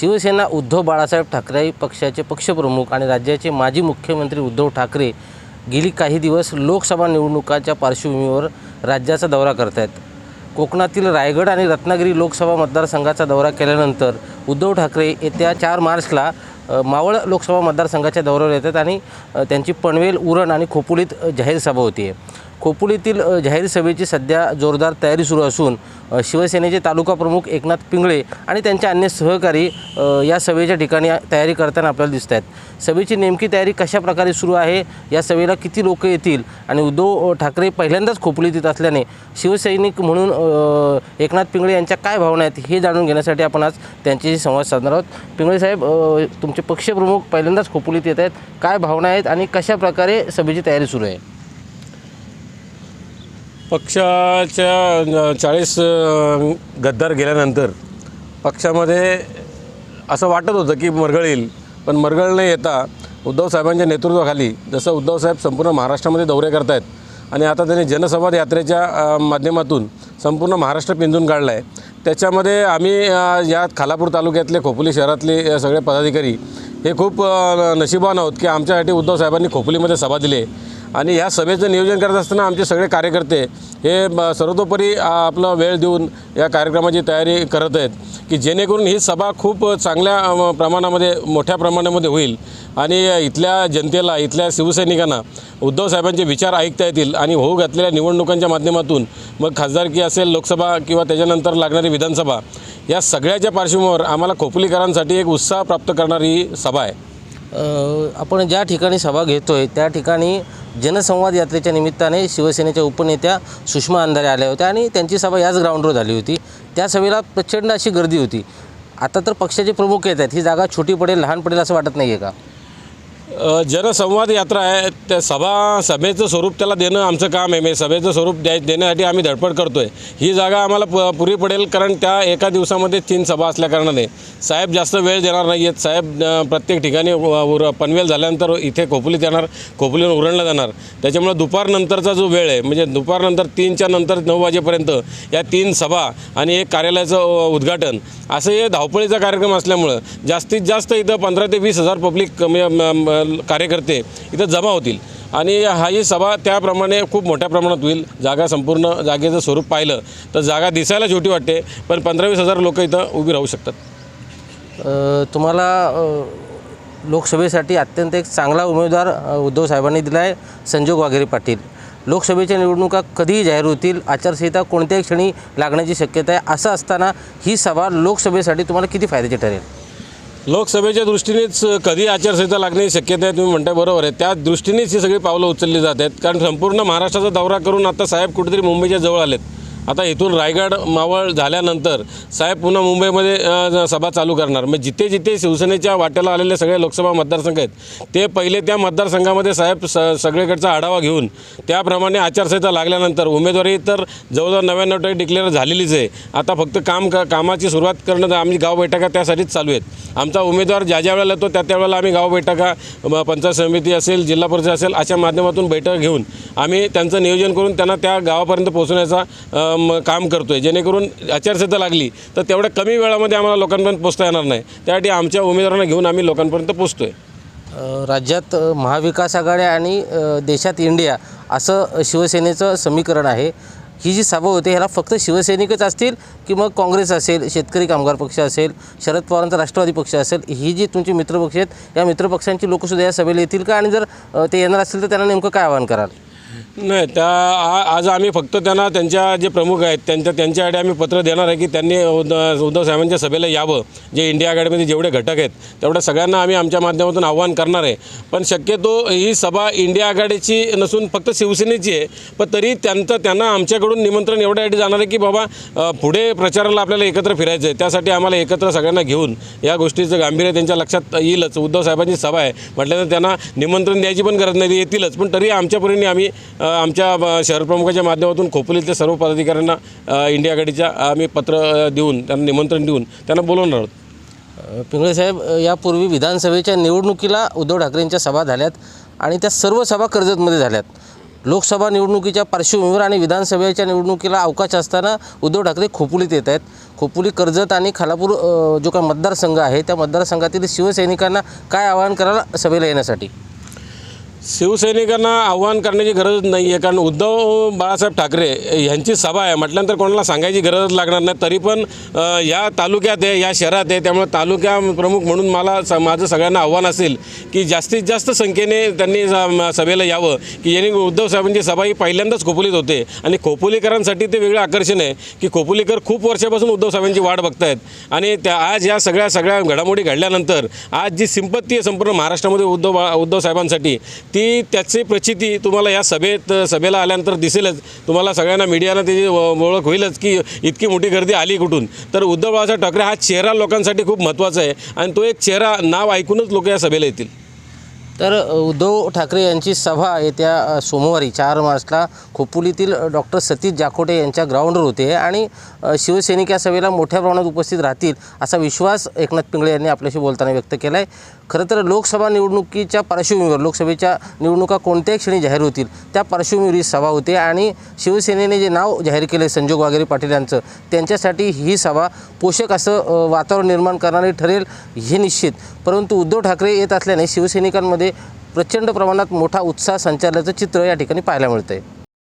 शिवसेना उद्धव बाळासाहेब ठाकरे पक्षाचे पक्षप्रमुख आणि राज्याचे माजी मुख्यमंत्री उद्धव ठाकरे गेली काही दिवस लोकसभा निवडणुकाच्या पार्श्वभूमीवर राज्याचा दौरा करत आहेत कोकणातील रायगड आणि रत्नागिरी लोकसभा मतदारसंघाचा दौरा केल्यानंतर उद्धव ठाकरे येत्या चार मार्चला मावळ लोकसभा मतदारसंघाच्या दौऱ्यावर येतात आणि त्यांची पनवेल उरण आणि खोपोलीत जाहीर सभा होती आहे खोपोलीतील जाहीर सभेची सध्या जोरदार तयारी सुरू असून शिवसेनेचे तालुका प्रमुख एकनाथ पिंगळे आणि त्यांचे अन्य सहकारी या सभेच्या ठिकाणी तयारी करताना आपल्याला दिसत आहेत सभेची नेमकी तयारी कशा प्रकारे सुरू आहे? या सभेला किती लोक येतील? आणि उद्धव ठाकरे पहिल्यांदाच खोपोलीत येत असल्याने शिवसैनिक म्हणून एकनाथ पिंगळे यांच्या काय भावना आहेत हे जाणून घेण्यासाठी आपण आज त्यांच्याशी संवाद साधणार आहोत. पिंगळे साहेब तुमचे पक्षप्रमुख पहिल्यांदाच खोपोलीत येत आहेत. काय भावना आहेत आणि कशा प्रकारे सभेची तयारी सुरू आहे? पक्षाच्या चाळीस गद्दार गेल्यानंतर पक्षामध्ये असं वाटत होतं की मरगळ येईल. पण मरगळ न येता उद्धव साहेबांच्या नेतृत्वाखाली जसं उद्धव साहेब संपूर्ण महाराष्ट्रामध्ये दौरे करत आहेत आणि आता त्यांनी जनसंवाद यात्रेच्या माध्यमातून संपूर्ण महाराष्ट्र पिंजून काढला आहे त्याच्यामध्ये आम्ही या खालापूर तालुक्यातले खोपोली शहरातले सगळे पदाधिकारी हे खूप नशिबान आहोत की आमच्यासाठी उद्धव साहेबांनी खोपोलीमध्ये सभा दिली आहे. आणि ह्या सभेचं नियोजन करत असताना आमचे सगळे कार्यकर्ते हे सर्वतोपरी आपलं आपला वेळ देऊन या कार्यक्रमाची तयारी करत आहेत की जेणेकरून ही सभा खूप चांगल्या प्रमाणामध्ये मोठ्या प्रमाणामध्ये होईल. आणि इथल्या जनतेला इथल्या शिवसैनिकांना उद्धव साहेबांचे विचार ऐकता येतील आणि होऊ घातलेल्या निवडणुकांच्या माध्यमातून मग खासदारकी असेल लोकसभा किंवा त्याच्यानंतर लागणारी विधानसभा या सगळ्याच्या पार्श्वभूमीवर आम्हाला खोपलीकरांसाठी एक उत्साह प्राप्त करणारी ही सभा आहे. आपण ज्या ठिकाणी सभा घेतो आहे त्या ठिकाणी जनसंवाद यात्रेच्या निमित्ताने शिवसेनेच्या उपनेत्या सुषमा अंधारे आल्या होत्या आणि त्यांची सभा याच ग्राउंडवर झाली होती. त्या सभेला प्रचंड अशी गर्दी होती. आता तर पक्षाचे प्रमुख येत आहेत. ही जागा छोटी पडेल लहान पडेल असं वाटत नाही आहे का? जनसंवाद यात्रा आहे. त्या सभा सभेचं स्वरूप त्याला देणं आमचं काम आहे. म्हणजे सभेचं स्वरूप द्याय देण्यासाठी आम्ही धडपड करतो आहे ही जागा आम्हाला प पुरी पडेल कारण त्या एका दिवसामध्ये तीन सभा असल्याकारणाने साहेब जास्त वेळ देणार नाही आहेत साहेब प्रत्येक ठिकाणी उर पनवेल झाल्यानंतर इथे खोपलीत येणार खोपलीवर उरणला जाणार. त्याच्यामुळे दुपारनंतरचा जो वेळ आहे म्हणजे दुपारनंतर तीनच्या नंतर नऊ वाजेपर्यंत या तीन सभा आणि एक कार्यालयाचं उद्घाटन असं हे धावपळीचा कार्यक्रम असल्यामुळं जास्तीत जास्त इथं पंधरा ते वीस हजार पब्लिक म्हणजे, म- कार्यकर्ते इथं जमा होतील. आणि हा ही सभा त्याप्रमाणे खूप मोठ्या प्रमाणात होईल. जागा संपूर्ण जागेचं स्वरूप पाहिलं तर जागा दिसायला छोटी वाटते पण पंधरावीस हजार लोक इथं उभी राहू शकतात. तुम्हाला लोकसभेसाठी अत्यंत एक चांगला उमेदवार उद्धव साहेबांनी दिला आहे संजोग वाघेरे पाटील. लोकसभेच्या निवडणुका कधीही जाहीर होतील आचारसंहिता कोणत्याही क्षणी लागण्याची शक्यता आहे असं असताना ही सभा लोकसभेसाठी तुम्हाला किती फायद्याची ठरेल? लोकसभेच्या दृष्टीनेच कधी आचारसंहिता लागण्याची शक्यता आहे तुम्ही म्हणताय बरोबर आहे. त्या दृष्टीनेच ही सगळी पावलं उचलली जात आहेत. कारण संपूर्ण महाराष्ट्राचा दौरा करून आता साहेब कुठेतरी मुंबईच्या जवळ आलेत. आता इथून रायगड मावळ झाल्यानंतर साहेब पुन्हा मुंबईमध्ये सभा चालू करणार. मग जिथे जिथे शिवसेनेच्या वाट्याला आलेले सगळे लोकसभा मतदारसंघ आहेत ते पहिले त्या मतदारसंघामध्ये साहेब स सगळीकडचा आढावा घेऊन त्याप्रमाणे आचारसंहिता लागल्यानंतर उमेदवारी तर जवळजवळ नव्याण्णव टक्के डिक्लेअर झालेलीच आहे. आता फक्त काम का कामाची सुरुवात करणं आम्ही गाव बैठका त्यासाठीच चालू आहेत. आमचा उमेदवार ज्या ज्या वेळेला येतो त्या त्यावेळेला आम्ही गाव बैठका पंचायत समिती असेल जिल्हा परिषद असेल अशा माध्यमातून बैठक घेऊन आम्ही त्यांचं नियोजन करून त्यांना त्या गावापर्यंत पोहोचण्याचा काम करतो आहे जेणेकरून आचारसंहिता लागली तर तेवढ्या कमी वेळामध्ये आम्हाला लोकांपर्यंत पोचता येणार नाही. त्यासाठी आमच्या उमेदवारांना घेऊन आम्ही लोकांपर्यंत पोचतो आहे राज्यात महाविकास आघाडी आणि देशात इंडिया असं शिवसेनेचं समीकरण आहे. ही जी सभा होते ह्याला फक्त शिवसैनिकच असतील की मग काँग्रेस असेल शेतकरी कामगार पक्ष असेल शरद पवारांचा राष्ट्रवादी पक्ष असेल ही जी तुमची मित्रपक्ष आहेत या मित्रपक्षांची लोकसुद्धा या सभेला येतील का? आणि जर ते येणार असतील तर त्यांना नेमकं काय आवाहन कराल? नाही त्या आ- आज आम्ही फक्त त्यांना त्यांच्या जे प्रमुख आहेत त्यांच्या त्यांच्याकडे आम्ही पत्र देणार आहे की त्यांनी उद्धव उद्धव साहेबांच्या सभेला यावं. जे इंडिया आघाडीमध्ये जेवढे घटक आहेत तेवढ्या सगळ्यांना आम्ही आमच्या माध्यमातून आव्हान करणार आहे. पण शक्यतो ही सभा इंडिया आघाडीची नसून फक्त शिवसेनेची आहे. पण तरी त्यांचं त्यांना आमच्याकडून निमंत्रण एवढ्यासाठी जाणार आहे की बाबा पुढे प्रचाराला आपल्याला एकत्र फिरायचं आहे. त्यासाठी आम्हाला एकत्र सगळ्यांना घेऊन या गोष्टीचं गांभीर्य त्यांच्या लक्षात येईलच. उद्धव साहेबांची सभा आहे. म्हटल्यानंतर त्यांना निमंत्रण द्यायची पण गरज नाही येतीलच. पण तरी आमच्या परीने आम्ही आमच्या अ, शहर प्रमुखाच्या माध्यमातून खोपोलीतल्या सर्व पदाधिकाऱ्यांना इंडिया आघाडीच्या आम्ही पत्र देऊन त्यांना निमंत्रण देऊन त्यांना बोलवणार आहोत. पिंगळे साहेब यापूर्वी विधानसभेच्या निवडणुकीला उद्धव ठाकरेंच्या सभा झाल्यात आणि त्या सर्व सभा कर्जतमध्ये झाल्यात. लोकसभा निवडणुकीच्या पार्श्वभूमीवर आणि विधानसभेच्या निवडणुकीला अवकाश असताना उद्धव ठाकरे खोपोलीत येत आहेत. खोपोली कर्जत आणि खालापूर जो काही मतदारसंघ आहे त्या मतदारसंघातील शिवसैनिकांना काय आवाहन करायला सभेला येण्यासाठी? शिवसैनिकांना आव्हान करण्याची गरज नाही आहे कारण उद्धव बाळासाहेब ठाकरे यांची सभा आहे. म्हटल्यानंतर कोणाला सांगायची गरज लागणार नाही. तरी पण या तालुक्यात आहे या शहरात आहे. त्यामुळे तालुक्या प्रमुख म्हणून मला स माझं सगळ्यांना आव्हान असेल की जास्तीत जास्त संख्येने त्यांनी सभेला यावं की यांनी उद्धव साहेबांची सभा ही पहिल्यांदाच खोपोलीत होते. आणि खोपोलीकरांसाठी ते वेगळं आकर्षण आहे की खोपोलीकर खूप वर्षापासून उद्धव साहेबांची वाट बघतायत. आणि त्या आज या सगळ्या सगळ्या घडामोडी घडल्यानंतर आज जी सिंपत्ती आहे संपूर्ण महाराष्ट्रामध्ये उद्धव उद्धव साहेबांसाठी ती त्याची प्रचिती तुम्हाला या सभेत सभेला आल्यानंतर दिसेलच. तुम्हाला सगळ्यांना मीडियानं त्याची ओळख होईलच की इतकी मोठी गर्दी आली कुठून. तर उद्धव बाळासाहेब ठाकरे हा चेहरा लोकांसाठी खूप महत्त्वाचा आहे. आणि तो एक चेहरा नाव ऐकूनच लोक या सभेला येतील. तर उद्धव ठाकरे यांची सभा येत्या सोमवारी चार मार्चला खोपोलीतील डॉक्टर सतीश जाखोटे यांच्या ग्राउंडवर होते आणि शिवसैनिक या सभेला मोठ्या प्रमाणात उपस्थित राहतील असा विश्वास एकनाथ पिंगळे यांनी आपल्याशी बोलताना व्यक्त केला आहे खरं तर लोकसभा निवडणुकीच्या पार्श्वभूमीवर लोकसभेच्या निवडणुका कोणत्याही क्षणी जाहीर होतील त्या पार्श्वभूमीवर ही सभा होते आणि शिवसेनेने जे नाव जाहीर केलं संजोग वागेरे पाटील यांचं त्यांच्यासाठी ही सभा पोषक असं वातावरण निर्माण करणारी ठरेल हे निश्चित. परंतु उद्धव ठाकरे येत असल्याने शिवसैनिकांमध्ये प्रचंड प्रमाणात मोठा उत्साह संचारल्याचं चित्र या ठिकाणी पाहायला मिळतं आहे